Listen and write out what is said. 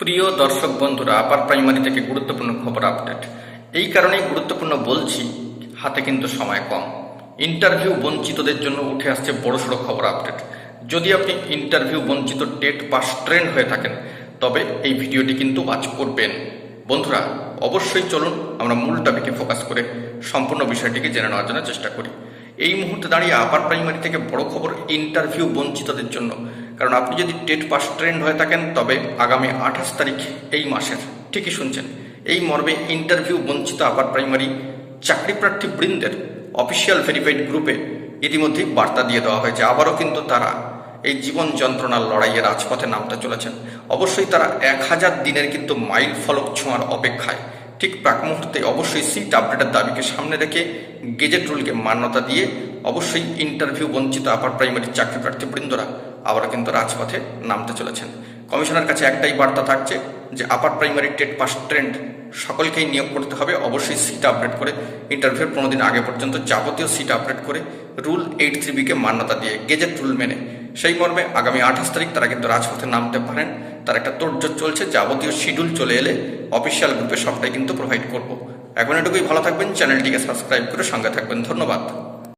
প্রিয় দর্শক বন্ধুরা, আপার প্রাইমারি থেকে গুরুত্বপূর্ণ খবর আপডেট এই কারণেই গুরুত্বপূর্ণ বলছি, হাতে কিন্তু সময় কম। ইন্টারভিউ বঞ্চিতদের জন্য উঠে আসছে বড়সড় খবর আপডেট যদি আপনি ইন্টারভিউ বঞ্চিত টেট পাস ট্রেন্ড হয়ে থাকেন, তবে এই ভিডিওটি কিন্তু ওয়াচ করবেন। বন্ধুরা, অবশ্যই চলুন আমরা মূল টপিকে ফোকাস করে সম্পূর্ণ বিষয়টিকে জেনে নেওয়ার জন্য চেষ্টা করি। এই মুহূর্তে দাঁড়িয়ে আপার প্রাইমারি থেকে বড় খবর ইন্টারভিউ বঞ্চিতদের জন্য কারণ আপনি যদি টেট পাস ট্রেন্ড হয়ে থাকেন, তবে আগামী আঠাশ তারিখ এই মাসের, ঠিকই শুনছেন, এই মর্মে ইন্টারভিউ বঞ্চিত আপার প্রাইমারি চাকরি প্রার্থী বৃন্দের অফিসিয়াল ভেরিফাইড গ্রুপে ইতিমধ্যেই বার্তা দিয়ে দেওয়া হয়েছে। আবারও কিন্তু তারা এই জীবন যন্ত্রণার লড়াইয়ে রাজপথে নামতে চলেছেন। অবশ্যই তারা এক হাজার দিনের কিন্তু মাইল ফলক ছোঁয়ার অপেক্ষায় ঠিক প্রাক মুহূর্তে অবশ্যই সিট আপডেটের দাবিকে সামনে রেখে গেজেট রুলকে মান্যতা দিয়ে অবশ্যই ইন্টারভিউ বঞ্চিত আপার প্রাইমারি চাকরি প্রার্থী বৃন্দরা আবারও কিন্তু রাজপথে নামতে চলেছেন। কমিশনের কাছে একটাই বার্তা থাকছে যে upper primary TET pass trained সকলকেই নিয়োগ করতে হবে। অবশ্যই সিট আপডেট করে ইন্টারভিউর পনেরো দিন আগে পর্যন্ত যাবতীয় সিট আপডেট করে রুল এইট থ্রি বিকে মান্যতা দিয়ে গেজেট রুল মেনে সেই মর্মে আগামী আঠাশ তারিখ তারা কিন্তু রাজপথে নামতে পারেন। তার একটা তোড়জোড় চলছে, যাবতীয় শিডিউল চলে এলে অফিসিয়াল গ্রুপে সবটাই কিন্তু প্রোভাইড করব। এখন এটুকুই, ভালো থাকবেন চ্যানেলটিকে সাবস্ক্রাইব করে সঙ্গে থাকবেন। ধন্যবাদ।